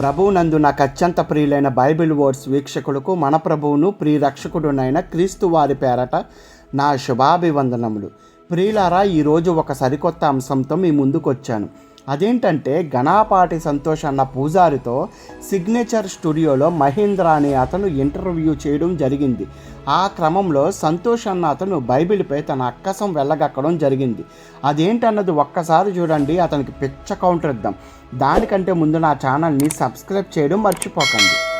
ప్రభువునందు నాకు అత్యంత ప్రియులైన బైబిల్ వర్డ్స్ వీక్షకులకు మన ప్రభువును ప్రియరక్షకుడునైన క్రీస్తు వారి పేరట నా శుభాభివందనములు. ప్రియులారా ఈరోజు ఒక సరికొత్త అంశంతో మీ ముందుకొచ్చాను. అదేంటంటే గణాపాటి సంతోష్ అన్న పూజారితో సిగ్నేచర్ స్టూడియోలో మహేంద్ర అనే అతను ఇంటర్వ్యూ చేయడం జరిగింది. ఆ క్రమంలో సంతోష్ అన్న అతను బైబిల్పై తన అక్కసం వెళ్ళగక్కడం జరిగింది. అదేంటన్నది ఒక్కసారి చూడండి అతనికి పిచ్చ కౌంటర్ ఇద్దాం. దానికంటే ముందు నా ఛానల్ని సబ్స్క్రైబ్ చేయడం మర్చిపోకండి.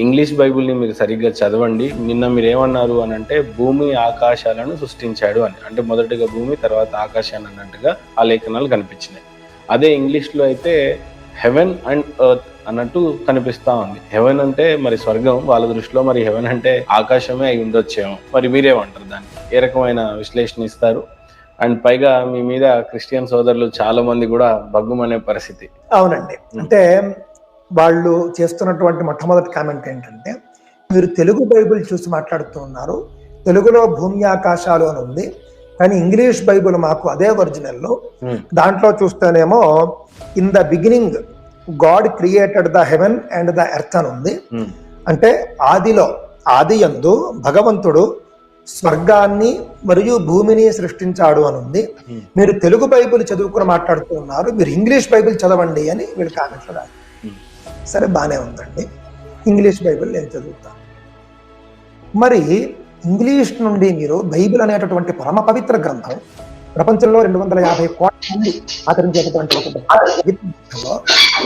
ఇంగ్లీష్ బైబిల్ని మీరు సరిగ్గా చదవండి. నిన్న మీరు ఏమన్నారు అని అంటే భూమి ఆకాశాలను సృష్టించాడు అని. అంటే మొదటిగా భూమి తర్వాత ఆకాశాన్ని అన్నట్టుగా ఆ లేఖనాలు కనిపించినాయి. అదే ఇంగ్లీష్లో అయితే హెవెన్ అండ్ ఎర్త్ అన్నట్టు కనిపిస్తా ఉంది. హెవెన్ అంటే మరి స్వర్గం వాళ్ళ దృష్టిలో మరి హెవెన్ అంటే ఆకాశమే అయి ఉండొచ్చేమో. మరి మీరేమంటారు దాన్ని? ఏ రకమైన విశ్లేషణ ఇస్తారు? అండ్ పైగా మీ మీద క్రిస్టియన్ సోదరులు చాలా మంది కూడా బగ్గుమనే పరిస్థితి. అవునండి. అంటే వాళ్ళు చేస్తున్నటువంటి మొట్టమొదటి కామెంట్ ఏంటంటే మీరు తెలుగు బైబిల్ చూసి మాట్లాడుతూ ఉన్నారు. తెలుగులో భూమి ఆకాశాలు అని ఉంది. కానీ ఇంగ్లీష్ బైబిల్ మాకు అదే ఒరిజినల్లో. దాంట్లో చూస్తేనేమో in the beginning God created the heaven and the earth అని ఉంది. అంటే ఆదిలో ఆది యందు భగవంతుడు స్వర్గాన్ని మరియు భూమిని సృష్టించాడు అని ఉంది. మీరు తెలుగు బైబిల్ చదువుకుని మాట్లాడుతూ ఉన్నారు. మీరు ఇంగ్లీష్ బైబిల్ చదవండి అని వీళ్ళు కామెంట్లు రాదు సరే బాగానే ఉందండి. ఇంగ్లీష్ బైబిల్ నేను చదువుతాను మరి ఇంగ్లీష్ నుండి మీరు బైబిల్ అనేటటువంటి పరమ పవిత్ర గ్రంథం ప్రపంచంలో రెండు వందల యాభై కోట్ల మంది ఆచరించేటటువంటి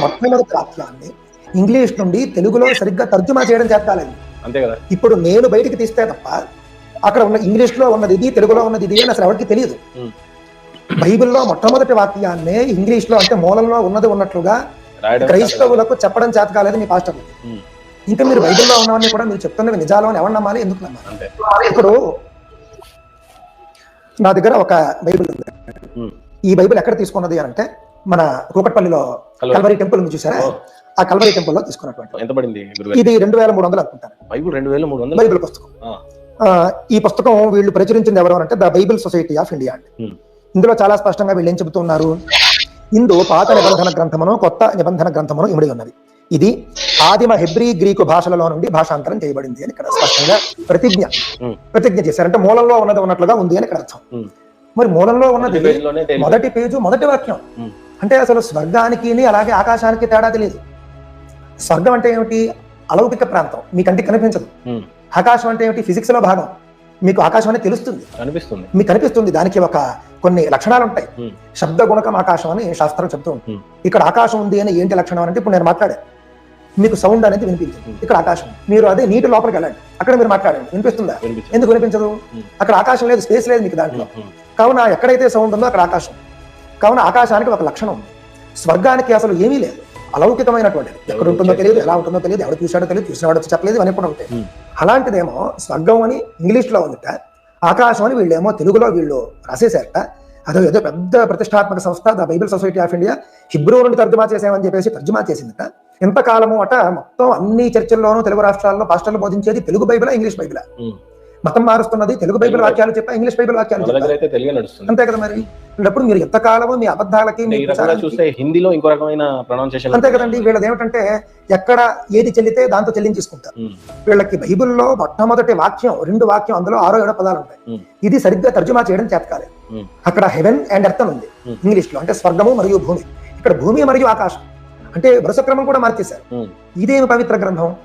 మొట్టమొదటి వాక్యాన్ని ఇంగ్లీష్ నుండి తెలుగులో సరిగ్గా తర్జుమా చేయడం చేస్తాలేదు అంతే కదా. ఇప్పుడు నేను బయటికి తీస్తే తప్ప అక్కడ ఉన్న ఇంగ్లీష్లో ఉన్నది ఇది తెలుగులో ఉన్నది ఇది అని అసలు ఎవరికి తెలియదు. బైబిల్లో మొట్టమొదటి వాక్యాన్ని ఇంగ్లీష్లో అంటే మూలంలో ఉన్నది ఉన్నట్లుగా క్రైస్తవులకు చెప్పడం చేత కాలేదు మీ పాస్టర్. ఇంకా మీరు బైబిల్లో ఉన్నవన్నీ కూడా మీరు చెప్తున్నవి నిజాలు అని ఎవరు నమ్మాలి? ఎందుకు నమ్మాలి? ఇప్పుడు నా దగ్గర ఒక బైబిల్ ఉంది. ఈ బైబిల్ ఎక్కడ తీసుకున్నది అని అంటే మన కూకట్పల్లిలో. కల్వరి టెంపుల్ ఉంది చూసారా. ఆ కల్వరి టెంపుల్లో తీసుకున్నటువంటి ఇది రెండు వేల మూడు వందలు అనుకుంటాను. బైబిల్ రెండు వేల మూడు వందలు? బైబిల్ పుస్తకం. ఈ పుస్తకం వీళ్ళు ప్రచురించింది ఎవరు అంటే the Bible Society of India అండి. ఉమ్, ఇందులో చాలా స్పష్టంగా వీళ్ళు ఏం చెబుతున్నారు? ఇందు పాత నిబంధన గ్రంథమును కొత్త నిబంధన గ్రంథమును ఇమిడి ఉన్నది. ఇది ఆదిమ హెబ్రీ గ్రీకు భాషలలో నుండి భాషాంతరం చేయబడింది అని ఇక్కడ స్పష్టంగా ప్రతిజ్ఞ ఉమ్, ప్రతిజ్ఞ చేశారంటే మూలంలో ఉన్నది ఉన్నట్లుగా ఉంది అని ఇక్కడ అర్థం. ఉమ్. మరి మూలంలో ఉన్నది మొదటి పేజు మొదటి వాక్యం. అంటే అసలు స్వర్గానికి అలాగే ఆకాశానికి తేడా తెలియదు. స్వర్గం అంటే ఏమిటి? అలౌకిక ప్రాంతం. మీ కంటికి కనిపించదు. ఆకాశం అంటే ఏమిటి? ఫిజిక్స్లో భాగం. మీకు ఆకాశం అనేది తెలుస్తుంది. కనిపిస్తుంది. మీకు కనిపిస్తుంది. దానికి ఒక కొన్ని లక్షణాలు ఉంటాయి. శబ్ద గుణకం ఆకాశం అని శాస్త్రం చెప్తూ ఉంటుంది. ఇక్కడ ఆకాశం ఉంది అని ఏంటి లక్షణం అంటే ఇప్పుడు నేను మాట్లాడే మీకు సౌండ్ అనేది వినిపించింది. ఇక్కడ ఆకాశం మీరు అదే నీటి లోపలికి వెళ్ళండి. అక్కడ మీరు మాట్లాడండి. వినిపిస్తుందా? ఎందుకు వినిపించదు. అక్కడ ఆకాశం లేదు స్పేస్ లేదు మీకు దాంట్లో. కావున ఎక్కడైతే సౌండ్ ఉందో అక్కడ ఆకాశం కావున ఆకాశానికి ఒక లక్షణం ఉంది. స్వర్గానికి అసలు ఏమీ లేదు. అలౌకికమైనటువంటిది. ఎక్కడ ఉంటుందో తెలియదు ఎలా ఉంటుందో తెలియదు ఎవరు చూశాడో తెలియదు చూసినవాడో చెప్పలేదు అని కూడా ఉంటాయి. అలాంటిదేమో స్వర్గం అని ఇంగ్లీష్లో ఉందిట ఆకాశం అని వీళ్ళేమో తెలుగులో వీళ్ళు రాసేశారట. అదో ఏదో పెద్ద ప్రతిష్టాత్మక సంస్థ the Bible Society of India Hebrew నుండి తర్జుమా చేసామని చెప్పేసి తర్జుమా చేసిందట. ఇంతకాలము అట మొత్తం అన్ని చర్చల్లోనూ తెలుగు రాష్ట్రాల్లో పాస్టర్లు బోధించేది తెలుగు బైబిలా ఇంగ్లీష్ బైబిలా. మతం మారుస్తున్నది తెలుగు బైబిల్ వాక్యాలు చెప్పా ఇంగ్లీష్ బైబిల్ వాక్యాలు అంతే కదా మరి? అప్పుడు మీరు ఎంతకాలము మీ అబద్ధాలకి మీ ప్రచారానికి- చూస్తే హిందీలో ఇంకో రకమైన ప్రొనౌన్సియేషన్ అంతే కదండి వీళ్ళది ఏమిటంటే ఎక్కడ ఏది చెల్లితే దాంతో చెల్లించేసుకుంటారు. వీళ్ళకి బైబిల్లో మొట్టమొదటి వాక్యం రెండు వాక్యం అందులో ఆరో ఏడో పదాలు ఉంటాయి. ఇది సరిగ్గా తర్జుమా చేయడం చేతకాలేదు. ఉమ్, అక్కడ హెవెన్ అండ్ ఎర్త్ ఉంది. ఇంగ్లీష్లో అంటే స్వర్గము మరియు భూమి. ఇక్కడ భూమి మరియు ఆకాశం. అంటే వరుస క్రమం కూడా మార్చేశారు. ఇదేమి పవిత్ర గ్రంథం?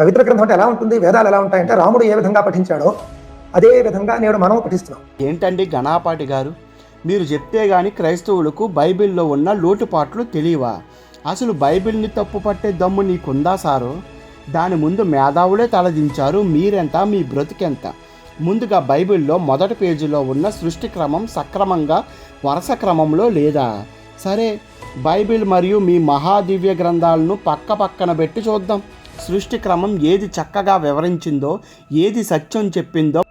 పవిత్ర గ్రంథం అంటే ఎలా ఉంటుంది? వేదాలు ఎలా ఉంటాయంటే రాముడు ఏ విధంగా పఠించాడో అదే విధంగా నేడు మనం పఠిస్తున్నాం. ఏంటండి గణాపాటి గారు? మీరు చెప్తే గాని క్రైస్తవులకు బైబిల్లో ఉన్న లోటుపాట్లు తెలియవా? అసలు బైబిల్ని తప్పు పట్టే దమ్ము నీకుందా సారు? దాని ముందు మేధావులే తలదించారు మీరెంత మీ బ్రతికెంత? ముందుగా బైబిల్లో మొదటి పేజీలో ఉన్న సృష్టి క్రమం సక్రమంగా వరుస క్రమంలో లేదా? సరే బైబిల్ మరియు మీ మహాదివ్య గ్రంథాలను పక్క పక్కన పెట్టి చూద్దాం. సృష్టి క్రమం ఏది చక్కగా వివరించిందో ఏది సత్యం చెప్పిందో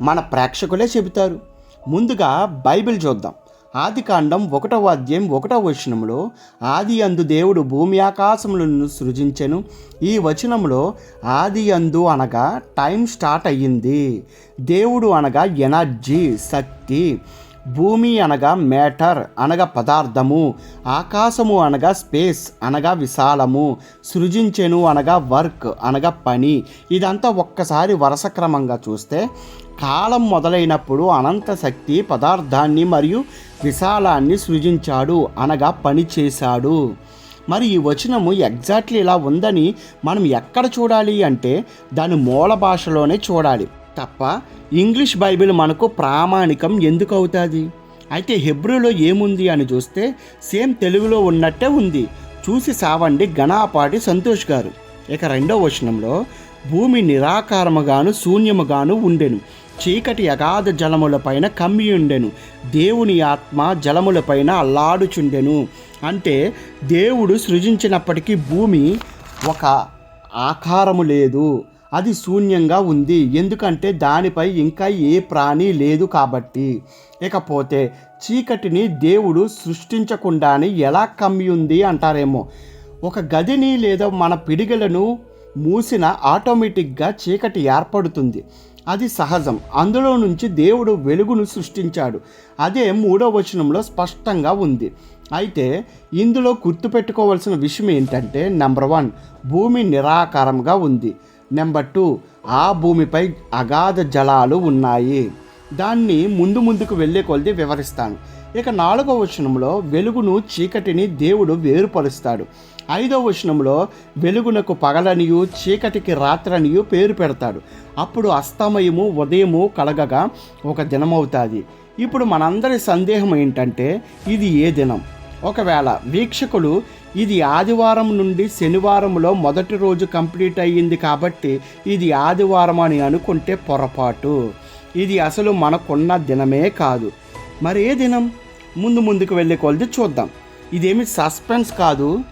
మన ప్రేక్షకులే చెబుతారు. ముందుగా బైబిల్ చూద్దాం. ఆది కాండం ఒకటవ అధ్యాయం ఒకటవ వచనంలో ఆది అందు దేవుడు భూమి ఆకాశములను సృజించెను. ఈ వచనంలో ఆది అందు అనగా టైం స్టార్ట్ అయ్యింది. దేవుడు అనగా ఎనర్జీ శక్తి. భూమి అనగా మ్యాటర్ అనగా పదార్థము ఆకాశము అనగా స్పేస్ అనగా విశాలము సృజించెను అనగా వర్క్ అనగా పని. ఇదంతా ఒక్కసారి వరుస క్రమంగా చూస్తే కాలం మొదలైనప్పుడు అనంత శక్తి పదార్థాన్ని మరియు విశాలాన్ని సృజించాడు అనగా పని చేశాడు. మరి ఈ వచనము ఎగ్జాక్ట్లీ ఇలా ఉందని మనం ఎక్కడ చూడాలి అంటే దాని మూల భాషలోనే చూడాలి. తప్ప ఇంగ్లీష్ బైబిల్ మనకు ప్రామాణికం ఎందుకు అవుతుంది? అయితే హెబ్రూలో ఏముంది అని చూస్తే సేమ్ తెలుగులో ఉన్నట్టే ఉంది. చూసి సావండి గణాపాటి సంతోష్ గారు. ఇక రెండో వచనంలో భూమి నిరాకారముగాను శూన్యముగాను ఉండెను. చీకటి అగాధ జలములపైన కమ్మి ఉండెను. దేవుని ఆత్మ జలములపైన అల్లాడుచుండెను. అంటే దేవుడు సృజించినప్పటికీ భూమి ఒక ఆకారము లేదు. అది శూన్యంగా ఉంది. ఎందుకంటే దానిపై ఇంకా ఏ ప్రాణి లేదు కాబట్టి. ఇకపోతే చీకటిని దేవుడు సృష్టించకుండానే ఎలా కమ్మి ఉంది అంటారేమో. ఒక గదిని లేదా మన పిడిగలను మూసిన ఆటోమేటిక్గా చీకటి ఏర్పడుతుంది. అది సహజం. అందులో నుంచి దేవుడు వెలుగును సృష్టించాడు. అదే మూడో వచనంలో స్పష్టంగా ఉంది. అయితే ఇందులో గుర్తుపెట్టుకోవాల్సిన విషయం ఏంటంటే నెంబర్ వన్ భూమి నిరాకారంగా ఉంది. నెంబర్ టూ ఆ భూమిపై అగాధ జలాలు ఉన్నాయి. దాన్ని ముందు ముందుకు వెళ్ళే కొలది వివరిస్తాను. ఇక నాలుగవ వచనంలో వెలుగును చీకటిని దేవుడు వేరుపరుస్తాడు. ఐదవ వచనంలో వెలుగునకు పగలనియు చీకటికి రాత్రనియు పేరు పెడతాడు. అప్పుడు అస్తమయము ఉదయము కలగగా ఒక దినమవుతుంది. ఇప్పుడు మనందరి సందేహం ఏంటంటే ఇది ఏ దినం? ఒకవేళ వీక్షకులు ఇది ఆదివారం నుండి శనివారంలో మొదటి రోజు కంప్లీట్ అయ్యింది కాబట్టి ఇది ఆదివారం అని అనుకుంటే పొరపాటు. ఇది అసలు మనకున్న దినమే కాదు. మరి ఏ దినం? ముందు ముందుకు వెళ్ళే కొలది చూద్దాం. ఇదేమి సస్పెన్స్ కాదు.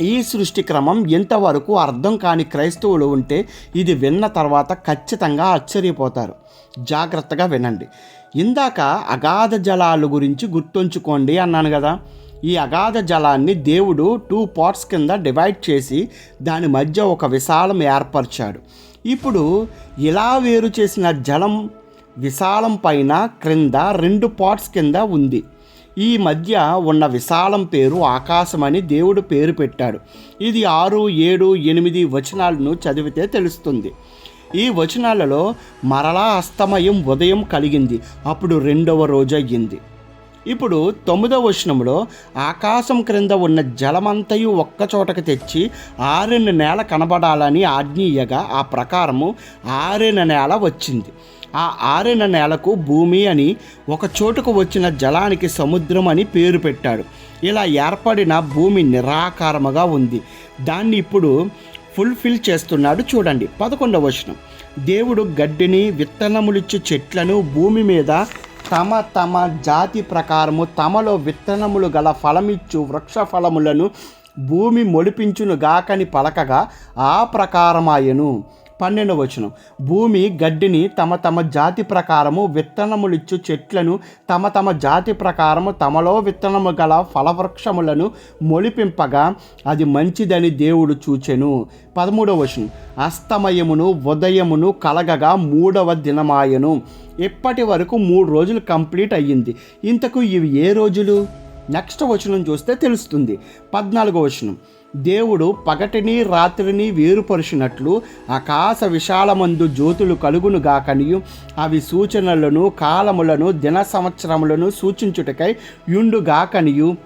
ఈ సృష్టి క్రమం ఎంతవరకు అర్థం కాని క్రైస్తవులు ఉంటే ఇది విన్న తర్వాత ఖచ్చితంగా ఆశ్చర్యపోతారు. జాగ్రత్తగా వినండి. ఇందాక అగాధ జలాల గురించి గుర్తుంచుకోండి అన్నాను కదా. ఈ అగాధ జలాన్ని దేవుడు టూ పార్ట్స్ కింద డివైడ్ చేసి దాని మధ్య ఒక విశాలం ఏర్పరిచాడు. ఇప్పుడు ఇలా వేరు చేసిన జలం విశాలం పైన క్రింద రెండు పార్ట్స్ కింద ఉంది. ఈ మధ్య ఉన్న విశాలం పేరు ఆకాశం అని దేవుడు పేరు పెట్టాడు. ఇది ఆరు ఏడు ఎనిమిది వచనాలను చదివితే తెలుస్తుంది. ఈ వచనాలలో మరలా అస్తమయం ఉదయం కలిగింది. అప్పుడు రెండవ రోజు అయ్యింది ఇప్పుడు తొమ్మిదవ వచనంలో ఆకాశం క్రింద ఉన్న జలమంతయు ఒక్కచోటకు తెచ్చి ఆరిన నేల కనబడాలని ఆజ్ఞీయగా ఆ ప్రకారము ఆరిన నేల వచ్చింది. ఆ ఆరిన నేలకు భూమి అని ఒక చోటుకు వచ్చిన జలానికి సముద్రం అని పేరు పెట్టాడు. ఇలా ఏర్పడిన భూమి నిరాకారముగా ఉంది. దాన్ని ఇప్పుడు ఫుల్ఫిల్ చేస్తున్నాడు చూడండి పదకొండవ వచనం. దేవుడు గడ్డిని విత్తనములిచ్చు చెట్లను భూమి మీద తమ తమ జాతి ప్రకారము తమలో విత్తనములు గల ఫలమిచ్చు వృక్ష ఫలములను భూమి మొలిపించును గాకని పలకగా ఆ ప్రకారమాయను. పన్నెండు వచనం. భూమి గడ్డిని తమ తమ జాతి ప్రకారము విత్తనములిచ్చు చెట్లను తమ తమ జాతి ప్రకారము తమలో విత్తనము గల ఫలవృక్షములను మొలిపింపగా అది మంచిదని దేవుడు చూచెను. పదమూడవ వచనం. అస్తమయమును ఉదయమును కలగగా మూడవ దినమాయను. ఇప్పటి వరకు మూడు రోజులు కంప్లీట్ అయ్యింది. ఇంతకు ఇవి ఏ రోజులు? నెక్స్ట్ వచనం చూస్తే తెలుస్తుంది. పద్నాలుగో వచనం. దేవుడు పగటిని రాత్రిని వేరుపరిచినట్లు ఆకాశ విశాలమందు జ్యోతులు కలుగును గాకనియు. అవి సూచనలను కాలములను దిన సంవత్సరములను సూచించుటకై యుండుగాకనియు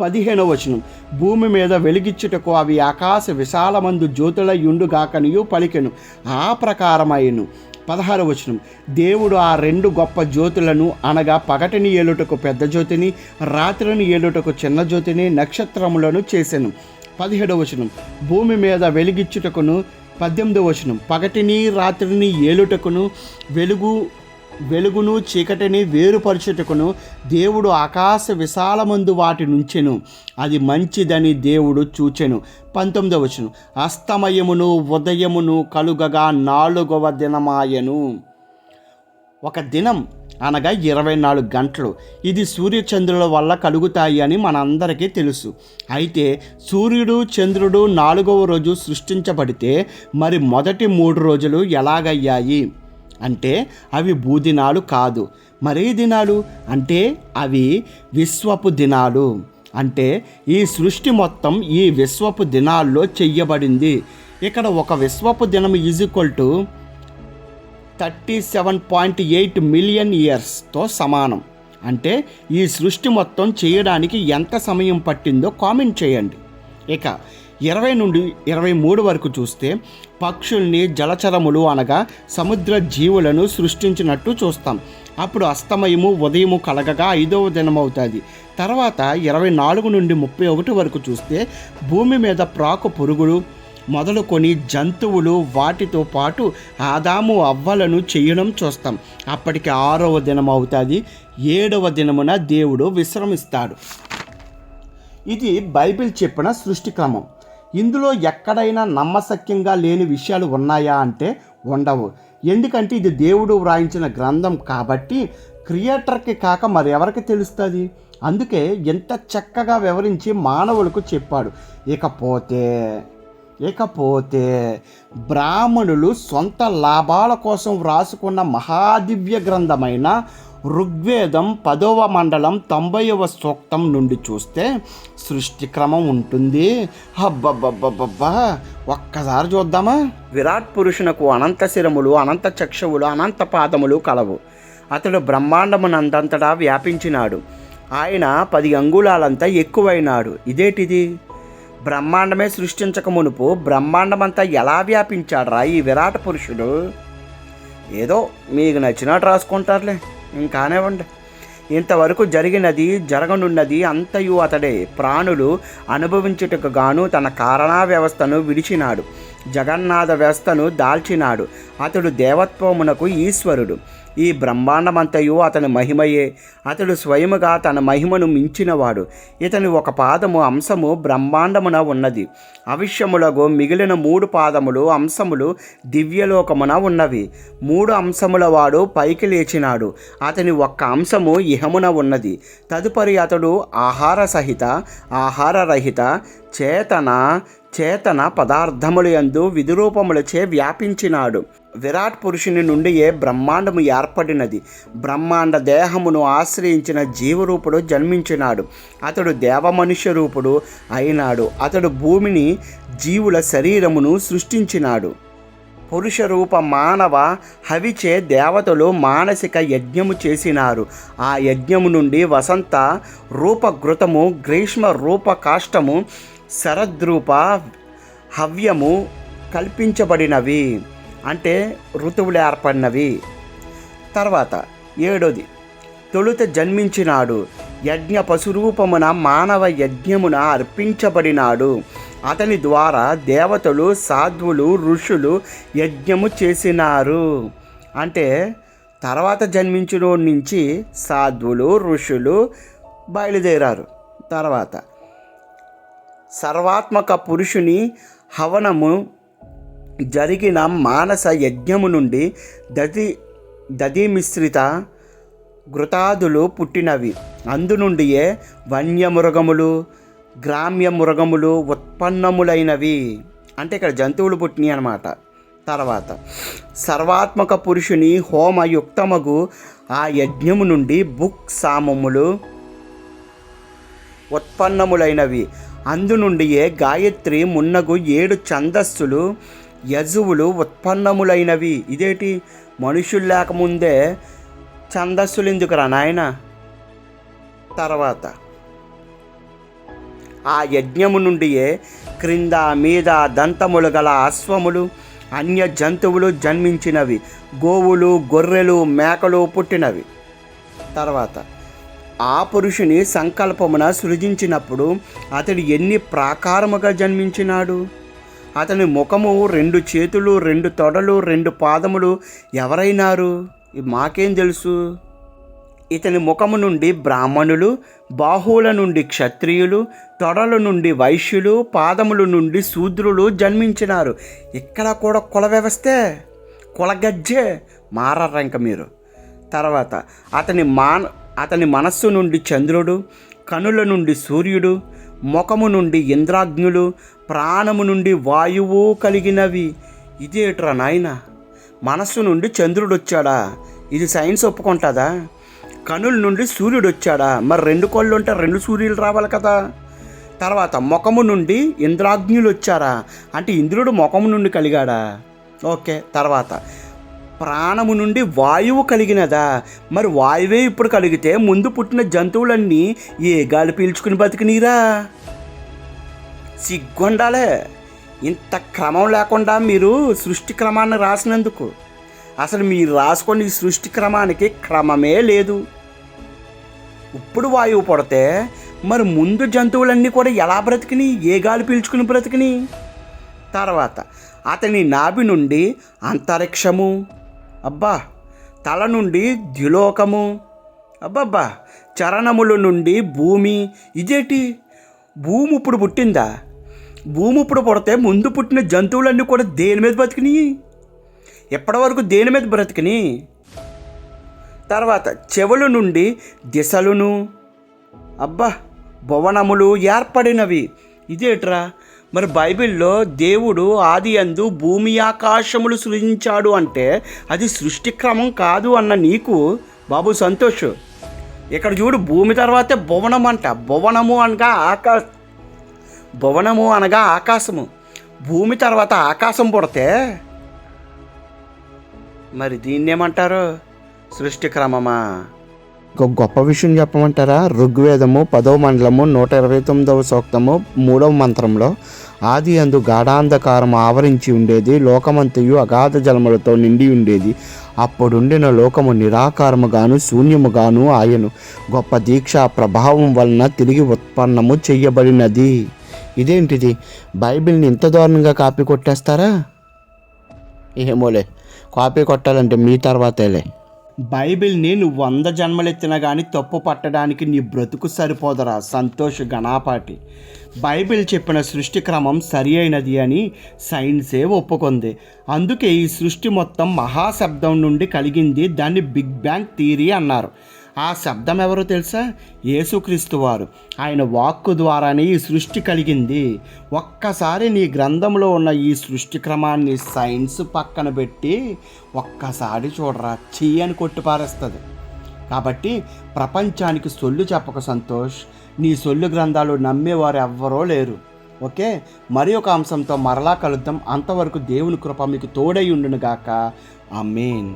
పదిహేనవ వచనం. భూమి మీద వెలిగిచ్చుటకు అవి ఆకాశ విశాలమందు జ్యోతుల యుండుగాకనియు పలికెను. ఆ ప్రకారమైను. పదహార వచనం. దేవుడు ఆ రెండు గొప్ప జ్యోతులను అనగా పగటిని ఏలుటకు పెద్ద జ్యోతిని రాత్రిని ఏలుటకు చిన్న జ్యోతిని నక్షత్రములను చేశాను పదిహేడవ వచనం. భూమి మీద వెలిగిచ్చుటకును. పద్దెనిమిదవ వచనం. పగటిని రాత్రిని ఏలుటకును. వెలుగు వెలుగును చీకటిని వేరుపరచుటకును దేవుడు ఆకాశ విశాలమందు వాటి నుంచెను. అది మంచిదని దేవుడు చూచెను. పంతొమ్మిదవ వచనం. అస్తమయమును ఉదయమును కలుగగా నాలుగవ దినమాయను. ఒక దినం అనగా ఇరవై నాలుగు గంటలు. ఇది సూర్యచంద్రుల వల్ల కలుగుతాయి అని మనందరికీ తెలుసు. అయితే సూర్యుడు చంద్రుడు నాలుగవ రోజు సృష్టించబడితే మరి మొదటి మూడు రోజులు ఎలాగయ్యాయి? అంటే అవి భూదినాలు కాదు. మరే దినాలు? అంటే అవి విశ్వపు దినాలు. అంటే ఈ సృష్టి మొత్తం ఈ విశ్వపు దినాల్లో చెయ్యబడింది. ఇక్కడ ఒక విశ్వపు దినం is equal to thirty seven point eight million ఇయర్స్తో సమానం. అంటే ఈ సృష్టి మొత్తం చేయడానికి ఎంత సమయం పట్టిందో కామెంట్ చేయండి. ఇక ఇరవై నుండి ఇరవై మూడు వరకు చూస్తే పక్షుల్ని జలచరములు అనగా సముద్ర జీవులను సృష్టించినట్టు చూస్తాం. అప్పుడు అస్తమయము ఉదయము కలగగా ఐదవ దినమవుతుంది. తర్వాత ఇరవై నాలుగు నుండి ముప్పై ఒకటి వరకు చూస్తే భూమి మీద ప్రాకు పురుగులు మొదలుకొని జంతువులు వాటితో పాటు ఆదాము అవ్వలను చేయడం చూస్తాం. అప్పటికి ఆరవ దినం అవుతుంది ఏడవ దినమున దేవుడు విశ్రమిస్తాడు. ఇది బైబిల్ చెప్పిన సృష్టి క్రమం ఇందులో ఎక్కడైనా నమ్మశక్యంగా లేని విషయాలు ఉన్నాయా అంటే ఉండవు. ఎందుకంటే ఇది దేవుడు వ్రాయించిన గ్రంథం కాబట్టి క్రియేటర్కి కాక మరెవరికి తెలుస్తుంది? అందుకే ఎంత చక్కగా వివరించి మానవులకు చెప్పాడు. ఇకపోతే ఇకపోతే బ్రాహ్మణులు సొంత లాభాల కోసం వ్రాసుకున్న మహాదివ్య గ్రంథమైన ఋగ్వేదం పదవ మండలం తొంభైవ సూక్తం నుండి చూస్తే సృష్టి క్రమం ఉంటుంది. హబ్బబ్బబ్బబ్బా ఒక్కసారి చూద్దామా? విరాట్ పురుషునకు అనంత శిరములు అనంత చక్షువులు అనంత పాదములు కలవు. అతడు బ్రహ్మాండమునందంతటా వ్యాపించినాడు. ఆయన పది అంగుళాలంతా ఎక్కువైనాడు. ఇదేటిది? బ్రహ్మాండమే సృష్టించక మునుపు బ్రహ్మాండమంతా ఎలా వ్యాపించాడ్రా ఈ విరాట పురుషుడు? ఏదో మీకు నచ్చినట్టు రాసుకుంటారులే. కానివ్వండి. ఇంతవరకు జరిగినది జరగనున్నది అంతయు అతడే. ప్రాణులు అనుభవించుటకు గాను తన కారణా వ్యవస్థను విడిచినాడు. జగన్నాథ వ్యవస్థను దాల్చినాడు. అతడు దేవత్వమునకు ఈశ్వరుడు. ఈ బ్రహ్మాండమంతయు అతని మహిమయే. అతడు స్వయముగా తన మహిమను మించినవాడు. ఇతని ఒక పాదము అంశము బ్రహ్మాండమున ఉన్నది. అవిష్యములకు మిగిలిన మూడు పాదములు అంశములు దివ్యలోకమున ఉన్నవి. మూడు అంశముల వాడు పైకి లేచినాడు. అతని ఒక్క అంశము ఇహమున ఉన్నది. తదుపరి అతడు ఆహార సహిత ఆహారరహిత చేతన చేతన పదార్థముల యందు విధిరూపములచే వ్యాపించినాడు. విరాట్ పురుషుని నుండి ఏ బ్రహ్మాండము ఏర్పడినది? బ్రహ్మాండ దేహమును ఆశ్రయించిన జీవరూపుడు జన్మించినాడు. అతడు దేవమనుష్య రూపుడు అయినాడు. అతడు భూమిని జీవుల శరీరమును సృష్టించినాడు. పురుష రూప మానవ హవిచే దేవతలు మానసిక యజ్ఞము చేసినారు. ఆ యజ్ఞము నుండి వసంత రూపఘృతము గ్రీష్మ రూప కాష్టము శరద్రూప హవ్యము కల్పించబడినవి. అంటే ఋతువులు ఏర్పడినవి. తర్వాత ఏడోది తొలుత జన్మించినాడు యజ్ఞ పశురూపమున మానవ యజ్ఞమున అర్పించబడినాడు. అతని ద్వారా దేవతలు సాధువులు ఋషులు యజ్ఞము చేసినారు. అంటే తర్వాత జన్మించిన నుంచి సాధువులు ఋషులు బయలుదేరారు. తర్వాత సర్వాత్మక పురుషుని హవనము జరిగిన మానస యజ్ఞము నుండి దది దది మిశ్రిత ఘృతాదులు పుట్టినవి. అందు నుండియే వన్యమృగములు గ్రామ్య మృగములు ఉత్పన్నములైనవి. అంటే ఇక్కడ జంతువులు పుట్టినాయి అన్నమాట. తర్వాత సర్వాత్మక పురుషుని హోమయుక్తమగు ఆ యజ్ఞము నుండి బుక్ సామములు ఉత్పన్నములైనవి. అందు నుండియే గాయత్రి మున్నగు ఏడు ఛందస్సులు యజువులు ఉత్పన్నములైనవి. ఇదేటి? మనుషులు లేకముందే ఛందస్సులు ఎందుకురా నాయన? తర్వాత ఆ యజ్ఞము నుండియే క్రింద మీద దంతములు గల అశ్వములు అన్య జంతువులు జన్మించినవి. గోవులు గొర్రెలు మేకలు పుట్టినవి. తర్వాత ఆ పురుషుని సంకల్పమున సృజించినప్పుడు అతడు ఎన్ని ప్రాకారముగా జన్మించినాడు? అతని ముఖము రెండు చేతులు రెండు తొడలు రెండు పాదములు ఎవరైనారు? మాకేం తెలుసు? ఇతని ముఖము నుండి బ్రాహ్మణులు బాహువుల నుండి క్షత్రియులు తొడల నుండి వైశ్యులు పాదముల నుండి శూద్రులు జన్మించినారు. ఇక్కడ కూడా కుల వ్యవస్థే కులగజ్జే మారర్ర మీరు. తర్వాత అతని మాన అతని మనస్సు నుండి చంద్రుడు కనుల నుండి సూర్యుడు ముఖము నుండి ఇంద్రాగ్నులు ప్రాణము నుండి వాయువు కలిగినవి. ఇదేట్రా నాయన? మనస్సు నుండి చంద్రుడు వచ్చాడా ఇది సైన్స్ ఒప్పుకుంటుందా? కనుల నుండి సూర్యుడు వచ్చాడా మరి రెండు కళ్ళు ఉంటే రెండు సూర్యులు రావాలి కదా. తర్వాత ముఖము నుండి ఇంద్రాగ్నులు వచ్చారా అంటే ఇంద్రుడు ముఖము నుండి కలిగాడా? ఓకే తర్వాత. ప్రాణము నుండి వాయువు కలిగినదా? మరి వాయువే ఇప్పుడు కలిగితే ముందు పుట్టిన జంతువులన్నీ ఏ గాలి పీల్చుకుని బతికినీరా? సిగ్గుండాలే. ఇంత క్రమం లేకుండా మీరు సృష్టి క్రమాన్ని రాసినందుకు. అసలు మీరు రాసుకున్న ఈ సృష్టి క్రమానికి క్రమమే లేదు. ఇప్పుడు వాయువు పడితే మరి ముందు జంతువులన్నీ కూడా ఎలా బ్రతికిని ఏ గాలి పీల్చుకుని బ్రతికిని తర్వాత అతని నాభి నుండి అంతరిక్షము అబ్బా తల నుండి ద్యులోకము. అబ్బబ్బా చరణముల నుండి భూమి. ఇదేటి? భూమి ఇప్పుడు పుట్టిందా? భూమి ఇప్పుడు పుడితే ముందు పుట్టిన జంతువులన్నీ కూడా దేని మీద బతికినాయి ఎప్పటివరకు దేని మీద బ్రతికిని? తర్వాత చెవుల నుండి దిశలును. అబ్బా భువనములు ఏర్పడినవి. ఇదేట్రా? మరి బైబిల్లో దేవుడు ఆది అందు భూమి ఆకాశములు సృజించాడు అంటే అది సృష్టి క్రమం కాదు అన్న నీకు బాబు సంతోష్. ఇక్కడ చూడు భూమి తర్వాతే భువనం అంట. భువనము అనగా ఆకాశ భువనము అనగా ఆకాశము. భూమి తర్వాత ఆకాశం పుడితే మరి దీన్నేమంటారు? సృష్టి క్రమమా? ఒక గొప్ప విషయం చెప్పమంటారా? ఋగ్వేదము పదవ మండలము నూట ఇరవై తొమ్మిదవ సూక్తము మూడవ మంత్రంలో ఆది అందు గాఢాంధకారం ఆవరించి ఉండేది లోకమంతయు అగాధ జలములతో నిండి ఉండేది. అప్పుడుండిన లోకము నిరాకారముగాను శూన్యముగాను ఆయను. గొప్ప దీక్ష ప్రభావం వలన తిరిగి ఉత్పన్నము చెయ్యబడినది ఇదేంటిది? బైబిల్ని ఇంత దారుణంగా కాపీ కొట్టేస్తారా? ఏమోలే కాపీ కొట్టాలంటే మీ తర్వాతేలే. బైబిల్ని నువ్వు వంద జన్మలెత్తినా కానీ తప్పు పట్టడానికి నీ బ్రతుకు సరిపోదరా. సంతోష్ గణాపాటి. బైబిల్ చెప్పిన సృష్టి క్రమం సరి అయినది అని సైన్సే ఒప్పుకుంది. అందుకే ఈ సృష్టి మొత్తం మహాశబ్దం నుండి కలిగింది. దాన్ని బిగ్ బ్యాంగ్ థియరీ అన్నారు. ఆ శబ్దం ఎవరో తెలుసా? యేసుక్రీస్తు వారు. ఆయన వాక్కు ద్వారానే ఈ సృష్టి కలిగింది. ఒక్కసారి నీ గ్రంథంలో ఉన్న ఈ సృష్టి క్రమాన్ని సైన్స్ పక్కన పెట్టి ఒక్కసారి చూడరా చెయ్యి అని కాబట్టి ప్రపంచానికి సొల్లు చెప్పక సంతోష్ నీ సొల్లు గ్రంథాలు నమ్మేవారు ఎవ్వరూ లేరు. ఓకే? మరి ఒక అంశంతో మరలా కలుద్దాం. అంతవరకు దేవుని కృప మీకు తోడై ఉండునుగాక ఆ మెయిన్